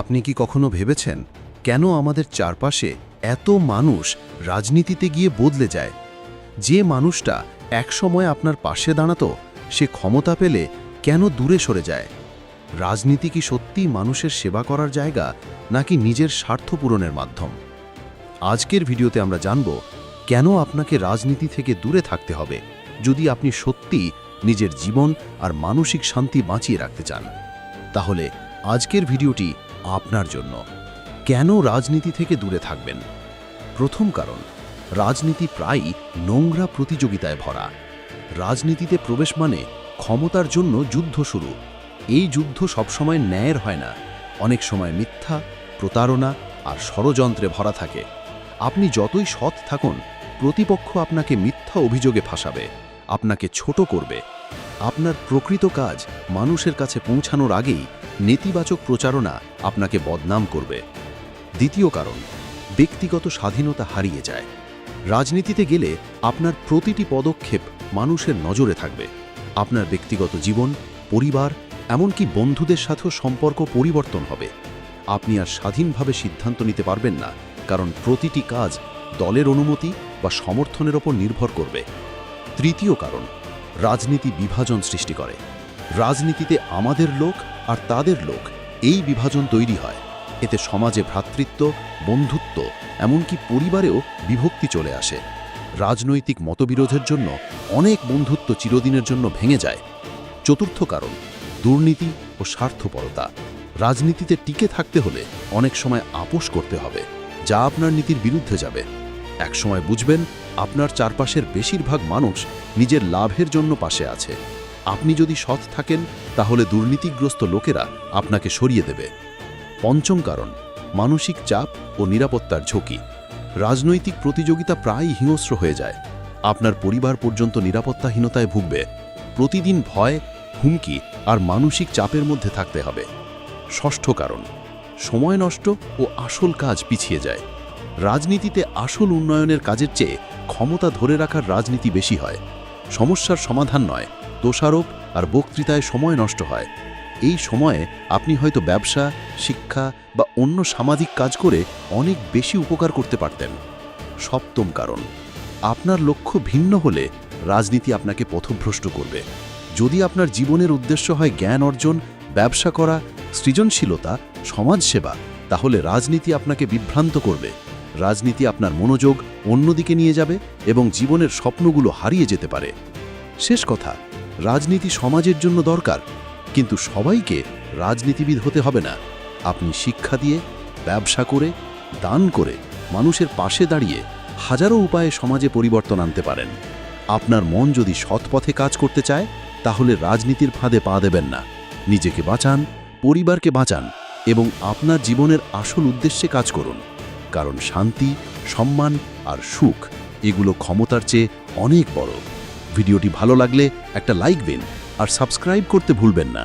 আপনি কি কখনো ভেবেছেন কেন আমাদের চারপাশে এত মানুষ রাজনীতিতে গিয়ে বদলে যায়? যে মানুষটা একসময় আপনার পাশে দাঁড়াতো, সে ক্ষমতা পেলে কেন দূরে সরে যায়? রাজনীতি কি সত্যিই মানুষের সেবা করার জায়গা, নাকি নিজের স্বার্থ পূরণের মাধ্যম? আজকের ভিডিওতে আমরা জানব কেন আপনাকে রাজনীতি থেকে দূরে থাকতে হবে, যদি আপনি সত্যি নিজের জীবন আর মানসিক শান্তি বাঁচিয়ে রাখতে চান। তাহলে আজকের ভিডিওটি আপনার জন্য। কেন রাজনীতি থেকে দূরে থাকবেন? প্রথম কারণ, রাজনীতি প্রায়ই নোংরা প্রতিযোগিতায় ভরা। রাজনীতিতে প্রবেশ মানে ক্ষমতার জন্য যুদ্ধ শুরু। এই যুদ্ধ সবসময় ন্যায়ের হয় না। অনেক সময় মিথ্যা, প্রতারণা আর ষড়যন্ত্রে ভরা থাকে। আপনি যতই সৎ থাকুন, প্রতিপক্ষ আপনাকে মিথ্যা অভিযোগে ফাঁসাবে, আপনাকে ছোট করবে। আপনার প্রকৃত কাজ মানুষের কাছে পৌঁছানোর আগেই নেতিবাচক প্রচারণা আপনাকে বদনাম করবে। দ্বিতীয় কারণ, ব্যক্তিগত স্বাধীনতা হারিয়ে যায়। রাজনীতিতে গেলে আপনার প্রতিটি পদক্ষেপ মানুষের নজরে থাকবে। আপনার ব্যক্তিগত জীবন, পরিবার, এমনকি বন্ধুদের সাথেও সম্পর্ক পরিবর্তন হবে। আপনি আর স্বাধীনভাবে সিদ্ধান্ত নিতে পারবেন না, কারণ প্রতিটি কাজ দলের অনুমতি বা সমর্থনের ওপর নির্ভর করবে। তৃতীয় কারণ, রাজনীতি বিভাজন সৃষ্টি করে। রাজনীতিতে আমাদের লোক আর তাদের লোক এই বিভাজন তৈরি হয়। এতে সমাজে ভ্রাতৃত্ব, বন্ধুত্ব, এমনকি পরিবারেও বিভক্তি চলে আসে। রাজনৈতিক মতবিরোধের জন্য অনেক বন্ধুত্ব চিরদিনের জন্য ভেঙে যায়। চতুর্থ কারণ, দুর্নীতি ও স্বার্থপরতা। রাজনীতিতে টিকে থাকতে হলে অনেক সময় আপোষ করতে হবে, যা আপনার নীতির বিরুদ্ধে যাবে। একসময় বুঝবেন, আপনার চারপাশের বেশিরভাগ মানুষ নিজের লাভের জন্য পাশে আছে। আপনি যদি সৎ থাকেন, তাহলে দুর্নীতিগ্রস্ত লোকেরা আপনাকে সরিয়ে দেবে। পঞ্চম কারণ, মানসিক চাপ ও নিরাপত্তার ঝুঁকি। রাজনৈতিক প্রতিযোগিতা প্রায়ই হিংস্র হয়ে যায়। আপনার পরিবার পর্যন্ত নিরাপত্তাহীনতায় ভুগবে। প্রতিদিন ভয়, হুমকি আর মানসিক চাপের মধ্যে থাকতে হবে। ষষ্ঠ কারণ, সময় নষ্ট ও আসল কাজ পিছিয়ে যায়। রাজনীতিতে আসল উন্নয়নের কাজের চেয়ে ক্ষমতা ধরে রাখার রাজনীতি বেশি হয়। সমস্যার সমাধান নয়, দোষারোপ আর বক্তৃতায় সময় নষ্ট হয়। এই সময়ে আপনি হয়তো ব্যবসা, শিক্ষা বা অন্য সামাজিক কাজ করে অনেক বেশি উপকার করতে পারতেন। সপ্তম কারণ, আপনার লক্ষ্য ভিন্ন হলে রাজনীতি আপনাকে পথভ্রষ্ট করবে। যদি আপনার জীবনের উদ্দেশ্য হয় জ্ঞান অর্জন, ব্যবসা করা, সৃজনশীলতা, সমাজসেবা, তাহলে রাজনীতি আপনাকে বিভ্রান্ত করবে। রাজনীতি আপনার মনোযোগ অন্যদিকে নিয়ে যাবে এবং জীবনের স্বপ্নগুলো হারিয়ে যেতে পারে। শেষ কথা, রাজনীতি সমাজের জন্য দরকার, কিন্তু সবাইকে রাজনীতিবিদ হতে হবে না। আপনি শিক্ষা দিয়ে, ব্যবসা করে, দান করে মানুষের পাশে দাঁড়িয়ে হাজারো উপায়ে সমাজে পরিবর্তন আনতে পারেন। আপনার মন যদি সৎ পথে কাজ করতে চায়, তাহলে রাজনীতির ফাঁদে পা দেবেন না। নিজেকে বাঁচান, পরিবারকে বাঁচান এবং আপনার জীবনের আসল উদ্দেশ্যে কাজ করুন। কারণ শান্তি, সম্মান আর সুখ, এগুলো ক্ষমতার চেয়ে অনেক বড়। ভিডিওটি ভালো লাগলে একটা লাইক দিন আর সাবস্ক্রাইব করতে ভুলবেন না।